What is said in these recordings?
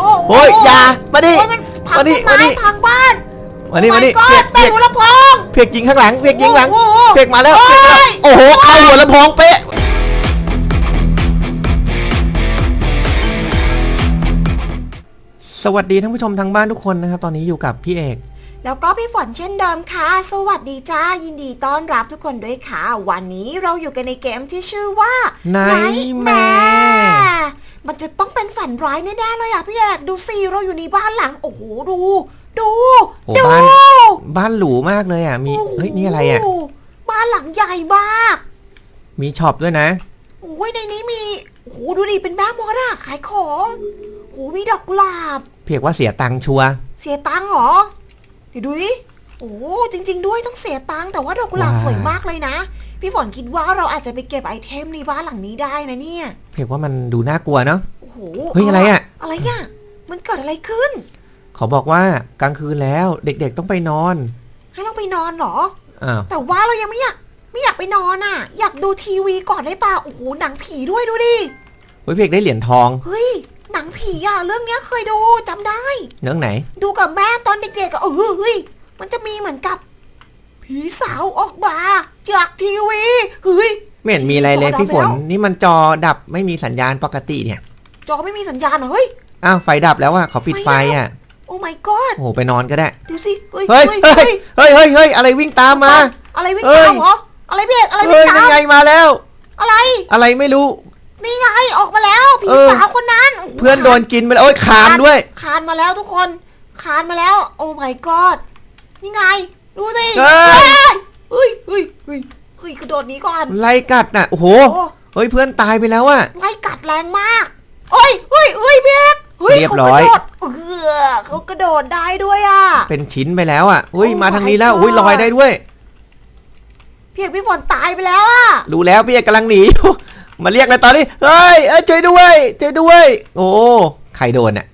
โอ้โหเฮ้ยอย่ามาดิโอ้ยมันพังมาดิต้นมาดิไม้พังบ้านมานี่มานี่โอ้เพีย my ก god เป็เพีนยกหัวลำโพงเพียกยิงข้างหลังเพียกยิงหลังโอ้โหเพียกมาแล้วโอ้เพียกมาแล้วยโอ้โหเข้าหัวลำโพงเป๊ะสวัสดีท่านผู้ชมทางบ้านทุกคนนะครับ ตอนนี้อยู่กับพี่เอก แล้วก็พี่ฝนเช่นเดิมค่ะ สวัสดีจ้ายินดีต้อนรับทุกคนด้วยค่ะ วันนี้เราอยู่กันในเกมที่ชื่อว่า Nightmare มั นจะต้องเป็นฝันร้ายแน่ๆเลยอะพี่เอกดูสิเราอยู่ในบ้านหลัง โอ้โหดู ดู โอ้ดู บ้าน บ้านหรูมากเลยอะ มีโอ้โหเฮ้ยนี่อะไรอะ บ้านหลังใหญ่มากมีช็อปด้วยนะ โอ้ยในนี้มีโอ้โหดูดิเป็นแม่มดอะขายของโอ้โหมีดอกกุหลาบ เพียกว่าเสียตังค์ชัวร์เสียตังค์เหรอเดี๋ยวดูดิโอ้จริง ๆ ด้วยต้องเสียตังค์แต่ว่าดอกกุหลาบสวยมากเลยนะ พี่ฝนคิดว่าเราอาจจะไปเก็บไอเทมในบ้านหลังนี้ได้นะเนี่ยเพียกว่ามันดูน่ากลัวเนาะ โอ้โหเฮ้ยอะไรอะอะไรอะมันเกิดอะไรขึ้น เขาบอกว่ากลางคืนแล้วเด็กๆต้องไปนอน ให้เราไปนอนเหรอ อ้าว แต่ว่าเรายังไม่อยากไม่อยากไปนอนอะอยากดูทีวีก่อนได้ป่ะโอ้โหหนังผีด้วยดูดิเฮ้ยเพียกได้เหรียญทอง เฮ้ยหนังผีอะเรื่องเนี้ยเคยดูจำได้เรื่องไหน ดูกับแม่ตอนเด็กๆอะเออเฮ้ยมันจะมีเหมือนกับ ผีสาวออกมาจากทีวีเฮ้ย ไม่เห็นมีอะไรเลยจอดับพี่ฝน แล้ว นี่มันจอดับไม่มีสัญญาณปกติเนี่ย จอไม่มีสัญญาณเหรอเฮ้ย อ้าวไฟดับแล้วอะเขาปิดไฟไฟดับ อะ โอ้ my god โอ้โหไปนอนก็ได้ดูสิเฮ้ยเฮ้ยเฮ้ยเฮ้ย เฮ้ย เฮ้ย เฮ้ย เฮ้ย อะไรวิ่งตามมา อะไรวิ่งเฮ้ยตามเหรออะไรพี่เอกอะไรวิ่เฮ้งยตายัมงไงมาแล้ว อะไร อะไรไม่รู้ นี่ไงออกมาแล้วผีเออ สาวคนนั้นโโหเพื่อนโดนกินไปแล้ว โอ้ยคานด้วย คานมาแล้วทุกคน คานมาแล้ว โอ้ my god นี่ไง ดูสิเฮ้ย เฮ้ยเฮ้ยเฮ้ยเฮ้ยกระโดดหนี้ก่อน ไล่กัดน่ะโอ้โหโอ้ เฮ้ยเพื่อนตายไปแล้วอะไล่กัดแรงมากเฮ้ยเฮ้ยเฮ้ยพี่เอกเฮ้ยเรียบร้อย เขากระโดดเออเขากระโดดได้ด้วยอะ เป็นชิ้นไปแล้วอะเฮ้ย Oh มาทางนี้แล้ว my อุ้ย god ลอยได้ด้วยพี่เอกพี่ฝนตายไปแล้วอะ รู้แล้วพี่เอกกำลังหนีอยู่ มาเรียกเลยตอนนี้ เฮ้ยเอ้ยช่วยด้วยช่วยด้วย โอ้ ใครโดนอะ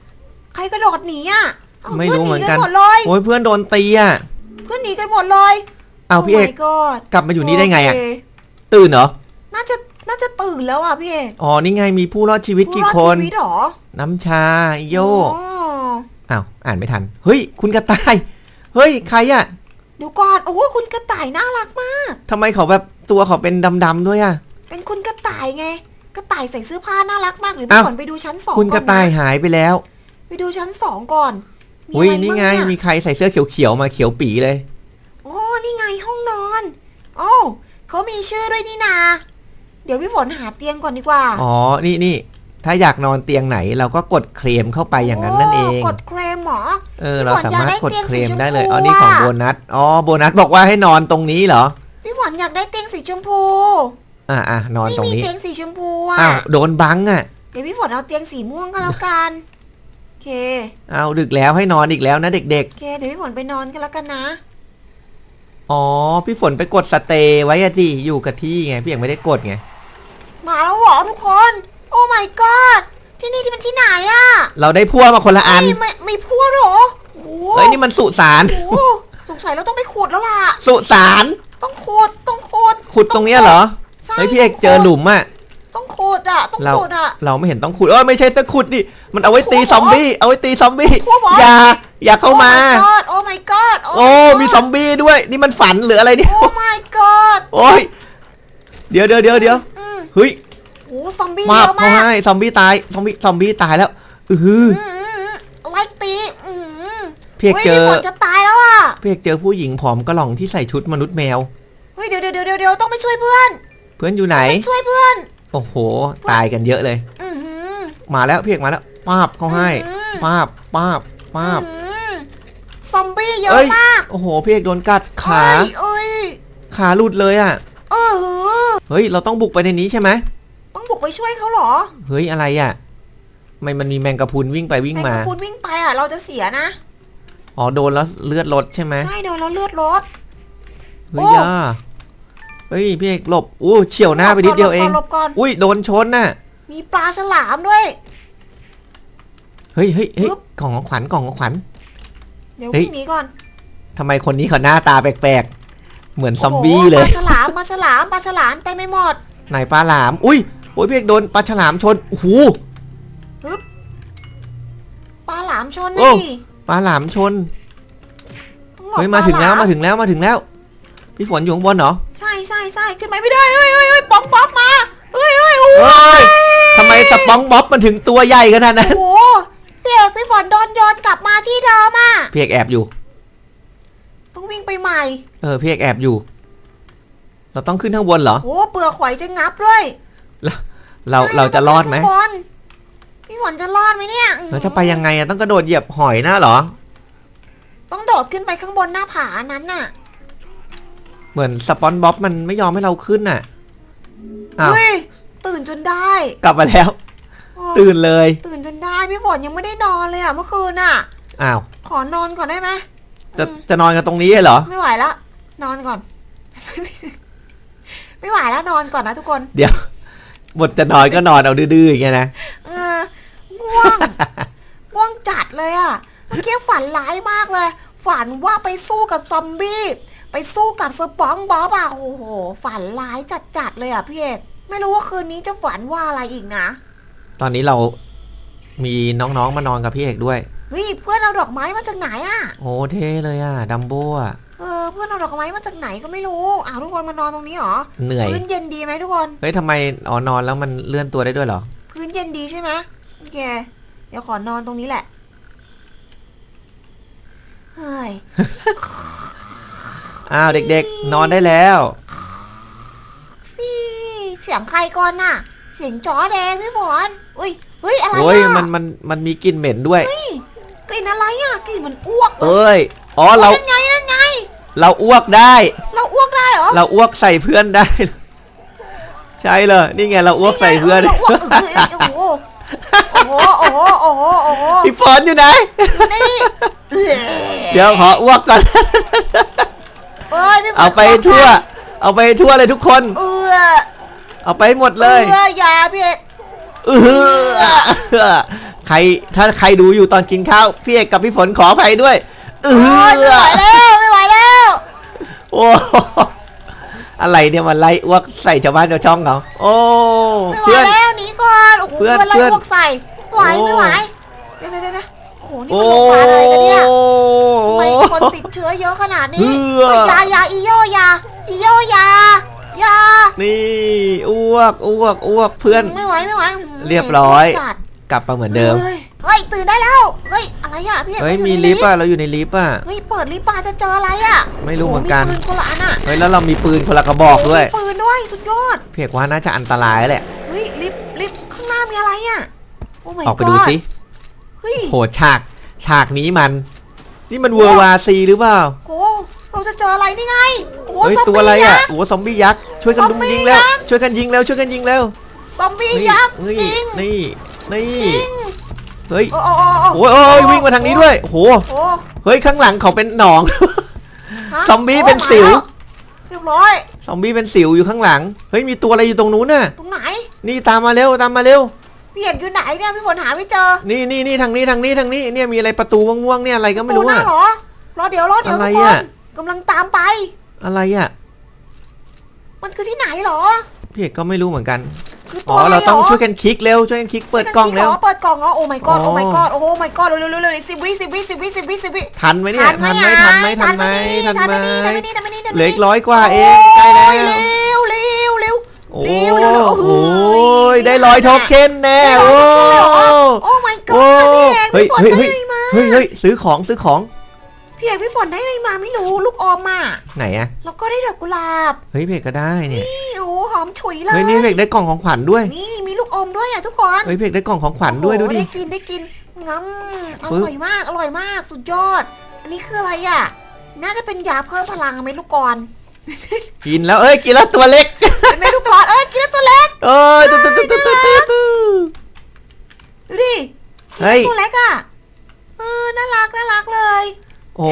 ใครกระโดดหนีอะเอ้าไม่รู้เหมือนกัน พื่หหมดเลยโอ้ยเพื่อนโดนตีอะ เพื่อนหนีกันหมดเลยเอาพี่เอกโ my god กลับมาอยู่นี่ได้ไงอะโเคตื่นเหรอ น่าจะน่าจะตื่นแล้วอะพี่เอกอ๋อ นี่ไงมีผู้รอดชีวิตกี่ผู้รอดคนชีวิตเหรอน้ำชาโยอ๋ออ้าว อ่านไม่ทัน เฮ้ย คุณกระต่าย เฮ้ย ใครอะดูก่อนโอ้โหคุณกระต่ายน่ารักมาก ทำไมเขาแบบตัวเขาเป็นดำๆด้วยอะ เป็นคุณกระต่ายไง กระต่ายใส่เสื้อผ้าน่ารักมากเดี๋ยวอ้าพี่วฝนไปดูชั้นสองคุณกระต่ายอนนหายไปแล้วไปดูชั้นสองก่อนมี อุ้ยอะไรนี่บ้างไงเนี่ยมีใครใส่เสื้อเขียวๆมาเขียวปีเลย โอ้นี่ไงห้องนอน โอ้เขามีชื่อด้วยนี่นา เดี๋ยวพี่ฝนหาเตียงก่อนดีกว่า อ๋อ นี่นี่ถ้าอยากนอนเตียงไหนเราก็กดเคลมเข้าไปอย่างนั้นนั่นเองโกดเครมเหรอ เออพี่เราฝนสามารถอยากได้กดเตียงเคลมสีชมได้เลยพูอ๋อ นี่ของอะโบนัส อ๋อ โบนัสบอกว่าให้นอนตรงนี้เหรอ พี่ฝนอยากได้เตียงสีชมพู อะอะนอนไม่ตรงมีนี้เตียงสีชมพูอะอ้าวโดนบังอะ เดี๋ยวพี่ฝนเอาเตียงสีม่วงก็แล้วกันโอ เคเอาดึกแล้วให้นอนอีกแล้วนะเด็ก โอเค เดี๋ยวพี่ฝนไปนอนกันแล้วกันนะ ๆ อ๋อ พี่ฝนไปกดสเตย์ไว้อะดิอยู่กับที่ไง พี่ยังไม่ได้กดไง มาแล้วเหรอทุกคน โอ้ my god ที่นี่ที่มันที่ไหนอะเราได้พั่วมาคนละอันเฮ้ยไม่ไม่พูดเหรอโอ้โหเฮ้ยนี่มันสุสาน โอ้โหสงสัยเราต้องไปขุดแล้วล่ะ สุสาน ต้องขุด ต้องขุด ขุดตรงเนี้ยเหรอ ใช่เฮ้ยพี่เอกเจอหลุมอะต้ องขุดอะต้องเราขุดอะเราไม่เห็นต้องขุดเออไม่ใช่ต้องขุดดิมันเอาไว้ตีขุดเหรอซอมบี้เอาไว้ตีซอมบี้ขุดเหรออย่าอย่าเข้ามา โอ้ my god โอ้ my god โอ้ my god มีซอมบี้ด้วย นี่มันฝันหรืออะไรเนี่ย โอ้ my god โอ้ยเดี๋ยวเดี๋ยวเดี๋ยวเดี๋ยวอืมเฮ้ยโอ้ซอมบี้มาเยบอะเขามากให้ซอมบี้ตายซอมบี้ซอมบี้ตายแล้วอือหืออืมอืมอืมไล่ตีอืมพี่เอกฮ้ยเจอพี่ฝนจะตายแล้วอะพี่เอกเจอผู้หญิงผอมกระหล่องที่ใส่ชุดมนุษย์แมว เฮ้ยเดี๋ยวเดี๋ยวเดี๋ยวเดี๋ยวต้องไปช่วยเพื่อนเพื่อนอยู่ไหนไปช่วยเพื่อน โอ้โห ตายกันเยอะเลย อือหือมาแล้วพี่เอกมาแล้วป้าบเขาให้อืมป้าบป้าบป้าบ อืมซอมบี้เยเอ้อะยมากโอ้โหพี่เอกโดนกัดขาเอ้ยเอ้ยขาหลุดเลยอะเออหือเฮ้ยเราต้องบุกไปในนี้ใช่ไหมต้องบุกไปช่วยเขาเหรอเฮ้ยอะไรอะทำไมมันมีแมงกะพรุนวิ่งไปวิ่งแมงมา กะพรุนวิ่งไปอะ เราจะเสียนะ อ๋อโดนแล้วเลือดลดใช่ไหมใช่โดนแล้วเลือดลด เฮ้ยโอ้ ย่า เฮ้ยพี่เอกหลบอู้เฉียวหน้าไปนิดเดียวเองหลบก่อนอุ้ยโดนชนน่ะ มีปลาฉลามด้วย เฮ้ยเฮ้ยเฮ้ยปึ๊บกล่องของขวัญกล่องของขวัญเดี๋ยวเฮ้ยวิ่งหนีก่อนทำไมคนนี้เขาหน้าตาแปลกๆ เหมือนซอมบี้โโหเลปยลาฉลามปลาฉลามปลาฉลามเต็มไปหมดไหนปลาหลาม อุ้ยโอ้ยพี่เอกโดนปลาฉลามชนโอ้โหปึ๊บปลาหลามชนโอ้นี่ปลาหลามชนต้องหลบเฮ้ยมาถึงแล้วปหมาถึงแล้วมาถึงแล้ว พี่ฝนอยู่ข้างบนเหรอ ใช่ใช่ใช่ขึ้นไปไม่ได้เฮ้ยเฮ้ยเฮ้ยป๊อกป๊อกมาเฮ้ยเฮ้ยโอ้เฮ้ยทำไมสปองบ๊อบมันถึงตัวใหญ่ขนาดนั้นโหพี่เอกพี่ฝนโดนโยนกลับมาที่เดิมอะพี่เอกแอบอยู่ ต้องวิ่งไปใหม่เออพี่เอกแอบอยู่ เราต้องขึ้นข้างบนเหรอโหเปลือกหอยจะงับด้วยเราใช่เราจะรอดไหมข้างบนพี่ฝนจะรอดไหมเนี่ยเราจะไปยังไงอะต้องกระโดดเหยียบหอยนะเหรอ ต้องโดดขึ้นไปข้างบนหน้าผานั้นน่ะ เหมือนสปอนบ๊อบมันไม่ยอมให้เราขึ้นน่ะอ้าวเฮ้ยตื่นจนได้กลับมาแล้ว โอ้ตื่นเลยตื่นจนได้พี่ฝนยังไม่ได้นอนเลยอะเมื่อคืนอะ อ้าวขอนอนก่อนได้ไหมจะอืมจะนอนกันตรงนี้เหรอ ไม่ไหวแล้วนอนก่อน ไม่ไหวแล้วนอนก่อนนะทุกคนเดี๋ยวบทจะนอนก็นอนเอาดื้อๆอย่างเงี้ยนะเออง่วง ง่วงจัดเลยอะเมื่อกี้ฝันร้ายมากเลย ฝันว่าไปสู้กับซอมบี้ ไปสู้กับสปองบ๊อบอะโอ้โห ฝันร้ายจัดๆเลยอะพี่เอกไม่รู้ว่าคืนนี้จะฝันว่าอะไรอีกนะตอนนี้เรามีน้องๆมานอนกับพี่เอกด้วยเฮ้ยเพื่อนเอาดอกไม้มาจากไหนอะโอ้เท่เลยอะดัมโบ้อะเออเพื่อนเอาดอกไม้มาจากไหนก็ไม่รู้อ้าวทุกคนมานอนตรงนี้เหรอเหนื่อยพื้นเย็นดีไหมทุกคนเฮ้ยทำไมอ๋อนอนแล้วมันเลื่อนตัวได้ด้วยเหรอพื้นเย็นดีใช่ไหมโอเคเดี๋ยวขอนอนตรงนี้แหละเฮ้ย อ้าวเด็กๆ นอนได้แล้ว พี่เสียงใครก่อนน่ะ เสียงจอแดงพี่ฝนอุ้ยเฮ้ยอะไรโอ้ยอะมันมันมันมีกลิ่นเหม็นด้วย เฮ้ยกลิ่นอะไรอะกลิ่นเหมือนอ้วกเลยเอ้ยอ๋อเรานั่นไงนั่นไง เราอ้วกได้ เราอ้วกได้เหรอเราอ้วกใส่เพื่อนได้ ใช่เลยนี่ไงเราอ้วกใส่เพื่อน เราอ้วกเออเออโอ้โหโอ้โหโอ้โหโอ้โหโอ้โหพี่ฝนอยู่ไหน นี่เออเดี๋ยวขออ้วกก่อนเอ้ ยพี่ฝนเอาไปทั่ว เอาไปทั่วเลยทุกคน เออเอาไปหมดเลยเออยาพี่เอกเออใครถ้าใครดูอยู่ตอนกินข้าวพี่เอกกับพี่ฝนขออภัยด้วยเอโอ้ยไม่ไหวอแล้วไม่ไหวแล้วโอ้อะไรเนี่ยมันไล่อ้วกใส่ชาวบ้านชาวช่องเขาโอ้ไม่ไหวเพื่อน แล้วหนีก่อนโอ้โหเพื่เพื่ออนนไล่เพื่อน พวกใส่ไหวโอ้ไม่ไหวเดี๋ยวเดี๋ยวเดี๋ยว โอ้โหนี่โอ้มันโรงพยาบาลอะไรกันเนี่ยทำไมคนติดเชื้อเยอะขนาดนี้เพื่อเฮ้ยยายาอีโยยาอีโยยายานี่อ้วกอ้วกอ้วกเพื่อน ไม่ไหวไม่ไหวเรียบร้อยจัดกลับมาเหมือนเดิมฮ้ยเฮ้ยตื่นได้แล้วเฮ้ยอะไรอะพี่อกเฮ้ยราอมีในลิฟต์อะเราอยู่ในลิฟต์อะเฮ้ยเปิดลิฟต์มาจะเจออะไรอะ ไม่รู้เหมือนกันโโปืนคนละอันอะเฮ้ยแล้วเรามีปืนคนละกระบอกด้วยมีปืนด้วยสุดยอดเพียกว่าน่าจะอันตรายแหละเฮ้ยลิฟต์ลิฟต์ข้างหน้ามีอะไรอะโอ้ my ออกไปดู god สิเฮ้ยโหฉากฉากนี้มัน นี่มันเวอร์วาซีหรือเปล่าโหเราจะเจออะไรนี่ไงโอ้โหเฮ้ยซอมตัวอะไรบี้อะยักษ์ โอ้ซอมบี้ยักษ์ช่วยกันซอมดุมบี้ยิงแล้วยักษ์ ช่วยกันยิงแล้วช่วยกันยิงแล้วซอมบี้นี่ยักษ์นี่จริงนี่นี่จริงเฮ้ยโอ้โอ้โอ้โอ้ยโอ้ยวิ่งมาทางนี้ด้วยโอ้โหโอ้เฮ้ยข้างหลังเขาเป็นหนอง ฮะซอมบี้เป็นสิว โอ้มาแล้วเรียบร้อย ซอมบี้เป็นสิวอยู่ข้างหลังเฮ้ยมีตัวอะไรอยู่ตรงนู้นน่ะ ตรงไหน นี่ตามมาเร็วตามมาเร็ว พี่เอกอยู่ไหนเนี่ยพี่ฝนหาไม่เจอนี่นี่นี่ทางนี้ทางนี้ทางนี้เนี่ยมีอะไรประตูม่วงๆเนี่ยอะไรก็ไม่รู้ตูหน้าอะเหรอรอเดี๋ยวรอเดี๋ยวอะไรทุกคอะนกำลังตามไป อะไรอะมันคือที่ไหนเหรอพี่เอกก็ไม่รู้เหมือนกันคือตัอ๋วออะไรเราเหรต้องอช่วยกันคลิกเร็วช่วยกันคลิกเปิดกล้องจริเร็วหรเปิดกล่องเหรอโอ้ my god โอ้ my อ๋อ god โอ้ my god เร็วเร็วเร็วเร็วสิบวิสิบวิสิบวิสิบวิสิบวิสิบวิทันไหมเนี่ยทันไหมทันไหมทันไหมทันไหมทันไหมทันไหมทันไหมทันไหมทันไหมเหลืออีกร้อยกว่าเองใกล้แล้วโอ้ยเร็วเร็ว เร็วโอ้เร็วเร็วเร็วโหโอ้ยได้ร้อยโทเค็นแน่ได้โอ้ร้อยโทเค็นเลยเหรอโอ้ my โอ้ god พี่เอกเฮ้ยพี่ฝนเฮ้ยได้เฮ้ยอะไรมาเฮ้ยเฮ้ยซื้อของซื้อของพี่เอกพี่ฝนได้อะไรมาไม่รู้ลูกอมอะไหนอะแล้วก็ได้ดอกกุหลาบเฮ้ยเพกก็ได้เนี่ยนี่โอ้หอมฉุยเลยเฮ้ยนี่เพกได้กล่องของขวัญด้วยนี่มีลูกอมด้วยอะทุกคนเฮ้ยเพกได้กล่องของขวัญด้วยโอ้ดูโหดิได้กินได้กินงั้มอปึ๊บ ร่อยมากอร่อยมากสุดยอด อันนี้คืออะไรอะ น่าจะเป็นยาเพิ่มพลังไหมลูกกร กินแล้วเอ้ยกินแล้วตัวเล็กเป็นไหมลูกกรเอ้ยกินแล้วตัวเล็กเอ้ยตุ๊ดตุ๊ดตุ๊ดตุ๊ดตุ๊ดตุ๊ดดูดิเฮ้ย ตัวเล็กอะเออน่ารักน่ารักเลย โอ้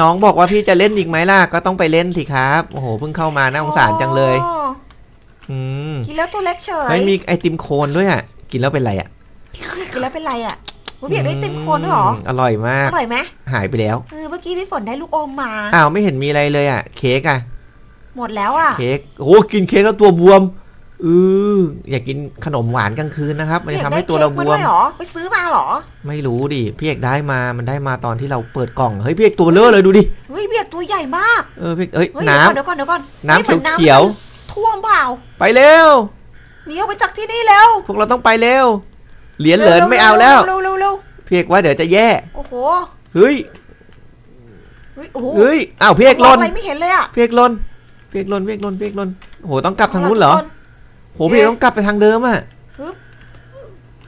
น้องบอกว่าพี่จะเล่นอีกไหมล่ะก็ต้องไปเล่นสิครับโอ้โหเพิ่งเข้ามาน่าสงสารจังเลยโอ้อืมกินแล้วตัวเล็กเฉยเฮ้ยมีไอติมโคนด้วยอะกินแล้วเป็นไรอะกินแล้วเป็นไรอะ อุ๊ยพี่อยากได้เต็มโคนด้วยเหรอมอร่อยมาก อร่อยไหมหายไปแล้ว เออเมื่อกี้พี่ฝนได้ลูกอมมา อ้าวไม่เห็นมีอะไรเลยอะ เค้กอะ หมดแล้วอะเค้กโอ้โหกินเค้กแล้วตัวบวมเอออยากกินขนมหวานกลางคืนนะครับ มันจะทำให้ตัวเราบพี่วอกมได้ค้กาด้วยเหรอไปซื้อมาเหรอ ไม่รู้ดิ พี่เอกได้มา มันได้มาตอนที่เราเปิดกล่อง เฮ้ยพี่เอกตัวเบลอเลยดูดิ เฮ้ยเบียกตัวใหญ่มากเออพี่เอ้ยเฮ้ยน้ำเดี๋ยวก่อนเดี๋ยวก่อนน้ำฮ้หมือเขียวท่วมเปล่าไปเร็ว หนีออกไปจากที่นี่แล้ว พวกเราต้องไปเร็ว เหรียญเหรินไม่เอาแล้วเร็วเร็วเร็วพี่เอกว่าเดี๋ยวจะแย่ โอ้โหเฮ้ย เฮ้ยโอ้โหเฮ้ย อ้าวพี่เอกมลองนอะไรไม่เห็นเลยอะพี่เอกลนพี่เอกลนพี่เอกลนพี่เอกลนโอ้โหต้องกลับทางนู้นเหรอโหพี่เอกต้องกลับไปทางเดิมอะ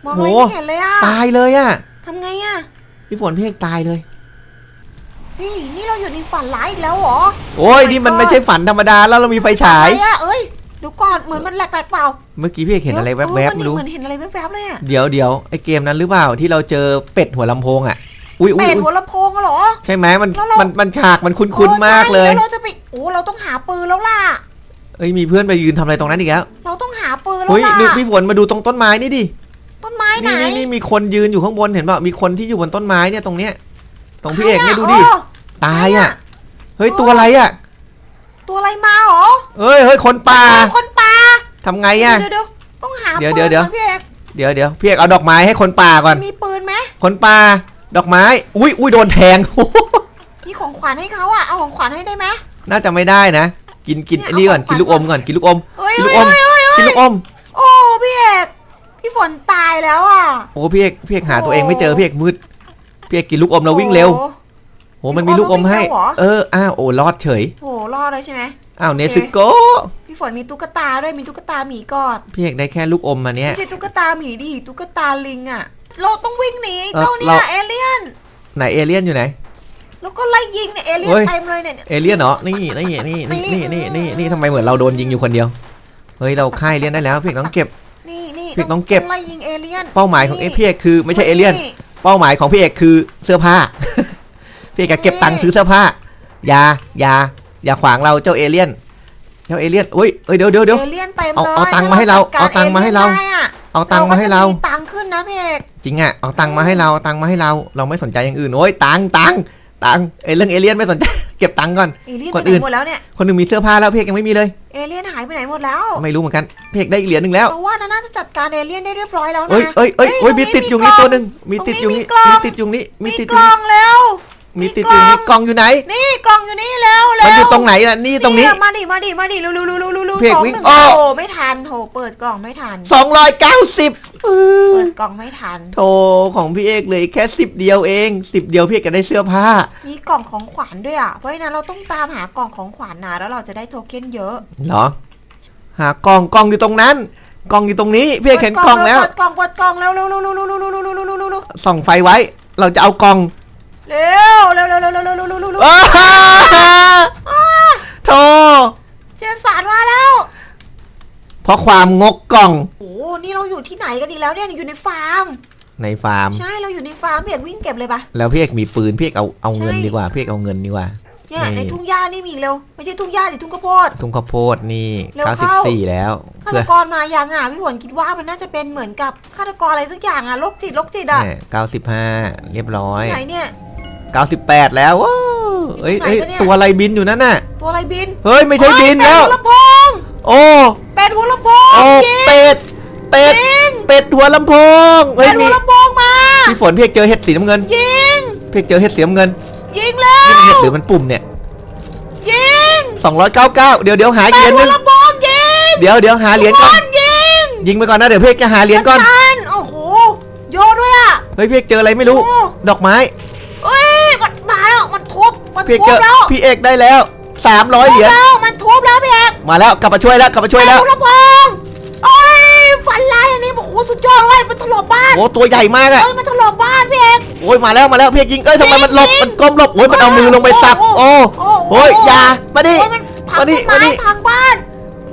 มองอะไรโหไม่เห็นเลยอะตายเลยอะทำไงอะพี่ฝนพี่เอกตายเลยเฮ้ยนี่เราอยู่ในฝันร้ายอีกแล้วเหรอ โอ้ย Oh my นี่มัน God ไม่ใช่ฝันธรรมดาแล้วเรามีไฟฉายอะไรอะเอ้ยเดูก่อนเหมือนมันแหลกๆเปล่า เมื่อกี้พี่เอกเห็นอะไรแวบๆเออไม่รู้ เหมือนเห็นอะไรแวบๆเลยอะเดี๋ยวเดี๋ยวไอเกมนั้นหรือเปล่าที่เราเจอเป็ดหัวลำโพงอะ อุ้ยอุ้ยเป็ดอุ๊ยหัวลำโพงอะเหรอ ใช่ไหมมันแล้วเรามัมันมันฉากมันคุ้นๆมากเลยออใช่แล้วเราจะไปโอ้เราต้องหาปืนแล้วล่ะ เอ้ยมีเพื่อนไปยืนทำอะไรตรงนั้นอีกแล้ว เราต้องหาปืนแล้วเฮ้ยล่ะนี่พี่ฝนมาดูตรงต้นไม้นี่ดิ ต้นไม้ไหนนี่นี่นี่มีคนยืนอยู่ข้างบนเห็นป่ะมีคนที่อยู่บนต้นไม้เนี่ยตรงเนี้ย ตรงพี่เอกเนี่ยดูดิใครอะตายอะใครเฮ้ยตัวอะไรอะ ตัวอะไรมาเหรอ เฮ้ยเฮ้ยคนป่า คนป่า ทำไงอะ เดี๋ยวเดี๋ยวต้องหาเดี๋ยวปืนเดี๋ยวเดี๋ยว ก่อนพี่เอกเดี๋ยวเดี๋ยวพี่เอกเอาดอกไม้ให้คนป่าก่อน มีปืนไหมคนป่า ดอกไม้ อุ้ยอุ้ยโดนแทง มีของขวัญให้เขาอะเอาของขวัญให้ได้ไหม น่าจะไม่ได้นะ กินกินเนี่ยไอ้นี่ก่อนเอาของกินลูกอมก่อนกินลูกอมเฮ้ยกินลูเฮ้กยอมเฮ้ยเฮ้ย กินลูกอมโอ้พี่เอกพี่ฝนตายแล้วอะโอ้พี่เอกพี่เอกหาตัวเองไม่เจอพี่เอกมืดพี่เอกกินลูกอมแล้ววิ่งเร็วโอ้โอ้มันมีลูกอมให้วิ่งเร็วเหรอ เอออ้าวโอ้รอดเฉยโหรอดเลยใช่ไหม อ้าวเนโอเคซึโกะพี่ ฝนมีตุ๊กตาด้วยมีตุ๊กตาหมีกอดพี่เอกได้แค่ลูกอมมาเนี้ยไม่ใช่ตุ๊กตาหมีดิตุ๊กตาลิงอะเราต้องวิ่งหนีเออเจ้าเนี่ยเราเอเลี่ยนไหนเอเลี่ยนอยู่ไหนแล้วก็ไล่ยิงเนี่ยเอเลี่ยเฮ้นยเต็มเลยเนี่ยเอเลี่ยนเหรอนี่นี่นี่นี่นี่นี่นี่นี่ทำไมเหมือนเราโดนยิงอยู่คนเดียวเฮ้ยเราฆ่าเอเลี่ยนได้แล้วพี่เอกต้องเก็บนี่นี่พี่ต้องเก็บไล่ยิงเอเลี่ยนเป้าหมายของเอพี่เอกคือไม่ใช่เอเลี่ยน เป้าหมายของพี่เอกคือเสื้อผ้าพี่เอกจะเก็บตังค์ซื้อเสื้อผ้าอย่าอย่าอย่าขวางเราเจ้าเอเลี่ยน เจ้าเอเลี่ยนอุ้ยเอ้ยเดี๋ยวเดี๋ยวเดี๋ยว เอเลี่ยนเต็มเอาเลยเอาตังค์มาให้เราถ้เอาตังค์มาให้เราจัดกอลี่ยนได้อะเอาตังค์มาให้เรา ก็จะตังค์ขึ้นนะพี่เอกจริงอะ เอาตังค์มาให้เราเอาตังค์มาให้เรา เราไม่สนใจอย่างอื่นโอ้ยตังค์ตังค์ตังค์ไอ้เรื่องเอเลี่ยนไม่สนใจ เก็บตังค์ก่อน เอเลี่ยนคไปนไหอื่นนหมดแล้วเนี่ย คนหนึ่งมีเสื้อผ้าแล้วพี่เอกยังไม่มีเลย เอเลี่ยนหายไปไหนหมดแล้วไม่รู้เหมือนกันพี่เอกได้อีกเหรียญหนึ่งแล้ว เพราะว่าน่าจะจัดการเอเลี่ยนได้เรียบร้อยแล้วนะ เอ้ยเอ้ยเอ้ยเอ้ยมีติดอยู่นี่ตัวหนึ่งมีตรงติดอยู่นี่กล่งมีติดอยู่นี่มีมีติดกอยู่ล่อนี่งแล้ว มีติดอยู่นี่กล่องอยู่ไหน นี่กล่องอยู่นี่แล้วแล้วมันอยู่ตรงไหนล่ะนี่ตรงนี้ มาดิมาดิมาดิเร็วเร็วเร็วเร็วเร็วเร็วพี่เอกสองวิ่งหนึ่งอ้อโอ้ไม่ทันโถเปิดกล่องไม่ทันสองร้อยเก้าสิบเปิดกล่องไม่ทันโทของพี่เอกเลยแค่สิบเดียวเองสิบเดียวพี่เอกก็ได้เสื้อผ้า มีกล่องของขวัญด้วยอะ เพราะฉะนั้นเราต้องตามหากล่องของขวัญนะแล้วเราจะได้โทเค็นเยอะเหรอ หากล่องกล่องอยู่ตรงนั้น กล่องอยู่ตรงนี้พี่เอกเห็นกล่องแล้ว เปิดกล่องเปิดกล่องเร็วเร็วเร็วเร็วเร็วเร็วเร็วเร็วเร็วเร็วเร็วเร็วเร็วส่องไฟไว้ เราจะเอากล่อง เร็วเร็วเร็วเร็วเร็วเร็วเร็วเร็วเร็วเร็วอ้าโทเจสารมาแล้ว เพราะความงกกล่องโอ้นี่เราอยู่ที่ไหนกันอีกแล้วเนี่ยอยู่ในฟาร์ม ในฟาร์ม ใช่เราอยู่ในฟาร์มพี่เอกวิ่งเก็บเลยปะ แล้วพี่เอกมีปืนพี่เอกเอาเอาเงินใช่ ดีกว่าพี่เอกเอาเงินดีกว่า เนี่ยนี่ในทุ่งหญ้านี่มีอีกเร็วไม่ใช่ทุ่งหญ้าดิทุ่งข้าวโพด ทุ่งข้าวโพดนี่เร็วเข้า 94แล้วฆาเพื่ตอกรมาอย่างอะพี่หวนคิดว่ามันน่าจะเป็นเหมือนกับฆาตกรอะไรสักอย่างอะโรคจิตโรคจิตอะเนี่ย95เรียบร้อย ไหนเนี่ย 98 แล้วว้าวเอ้ยอยู่ตรงไหนเอ้ยกันเนี่ยตัวอะไรบินอยู่นั่นน่ะ ตัวอะไรบิน เฮ้ย ไม่ใช่บินแล้วเป็ดหัวลำโพงโอ้เป็ดหัวลำโพงโอ้ยิงเป็ด เป็ดยิงเป็ดหัวลำโพงเฮ้เป็ยดหัมีวลำโพงมาพี่ฝนพี่เอกเจอเห็ดสีน้ำเงิน ยิงพี่เอกเจอเห็ดสีน้ำเงิน ยิงแล้นี่มันเห็ดวหรือมันปุ่มเนี่ยยิง299 เดี๋ยวเดี๋ยวหาอีกเหเป็รียดญหหันึวงลำโพงยิง เดี๋ยวเดี๋ยวหาเหรียญก่อนคนยิง ยิงไปก่อนนะเดี๋ยวพี่เอกจะหาเหรียญก่อนทันโอ้โหโยนด้วยอะเฮ้ยพี่เอกเจออะไรไม่รู้โอ้ดอกไม้ เอ้ยมันมาแล้วมันทุบ มันพี่เอกทุเจบอแล้วพี่เอกได้แล้ว 300 เหรียญ ทุบแล้วมันทุบแล้วพี่เอกมาแล้วกลับมาช่วยแล้วกลับมาช่วยเป็แล้ดวหัวลำโพงโอ้ยฝันร้ายอันนี้โอ้โหสุดยอดเลยมันถล่มบ้านโอ้ตัวใหญ่มากอะเอ้ยมันถล่มบ้านพี่เอก โอ้ยมาแล้วมาแล้วพี่เอกยิงเอ้ยทำไมมันหลบยิงมันก้มหลบโอ้ยมันเอามือลงไปสับโอ้โอ้โหโอ้ยอย่ามาดิ โอ้ยมันพังมาต้ดินไม้มาดิพังบ้าน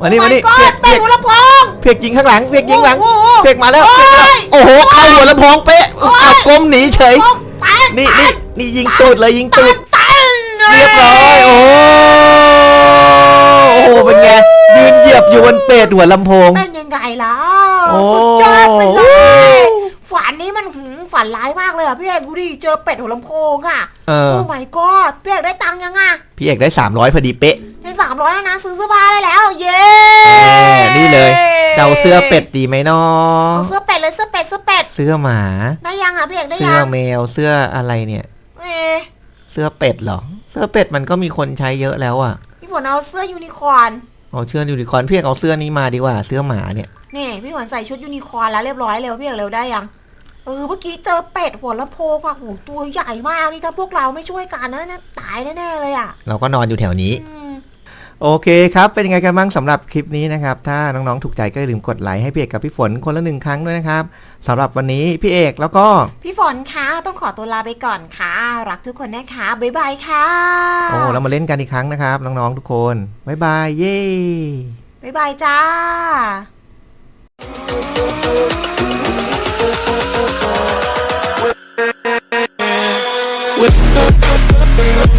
มานี่มานี่โอ้เพีย my ก god เพีเป็ยดกหัวลำโพง เพียกยิงข้างหลังเพียกยิงหลังโอ้โหเพียกมาแล้วโอ้เพียกมาแล้วยโอ้โหเข้าหัวลำโพงเป๊ะโอ้ย อ้าวก้มหนีเฉยต้องแตกนี่แตนี่กนี่ยิงตูดเลยยิงตูดแตก เรียบร้อยโอ้โอ้โหเป็นไง ยืนเหยียบอยู่บนเป็ดหัวลำโพง เป็นยังไงล่ะโอ้สุดยอดไปเลยฝันนี้มันหืมฝันฝันร้ายมากเลยอะพี่เอกดูดิเจอเป็ดหัวลำโพงอะเออ โอ้ my god พี่เอกได้ตังค์ยังอะพี่เอกได้ 300 พอดีเป๊ะในสามร้อยแล้วนะซื้อเสื้อผ้าได้แล้ว เย้เออนี่เลย เจ้าเสื้อเป็ดดีไหมน้อเอาเสื้อเป็ดเลยเสื้อเป็ดเสื้อเป็ดเสื้อหมา ได้ยังอะพี่เอกได้เสื้อยังแมวเสื้ออะไรเนี่ย เอ๊ะเสื้อเป็ดเหรอเสื้อเป็ดมันก็มีคนใช้เยอะแล้วอะพี่ฝนเอาเสื้อยูนิคอร์นเอาเสื้อยูนิคอร์นพี่เอกเอาเสื้อนี้มาดีกว่าเสื้อหมาเนี่ยนี่พี่ฝนใส่ชุดยูนิคอร์นแล้วเรียบร้อยเร็วพี่เอกเร็วได้ยังเออเมื่อกี้เจอเป็ดหัวลำโพงอะโหตัวใหญ่มากนี่ถ้าพวกเราไม่ช่วยกันนะเนี่ยตายแน่ๆเลยอะ เราก็นอนอยู่แถวนี้อืม โอเคครับ เป็นยังไงกันบ้างสำหรับคลิปนี้นะครับ ถ้าน้องๆ ถูกใจก็อย่าลืมกดไลค์ให้พี่เอกกับพี่ฝนคนละหนึ่งครั้งด้วยนะครับสำหรับวันนี้พี่เอกแล้วก็ พี่ฝนคะต้องขอตัวลาไปก่อนค่ะ รักทุกคนนะคะบ๊ายบายค่ะโอ้เรามาเล่นกันอีกครั้งนะครับ น้องๆ ทุกคนบ๊ายบายเย้บ๊ายบายจ้า With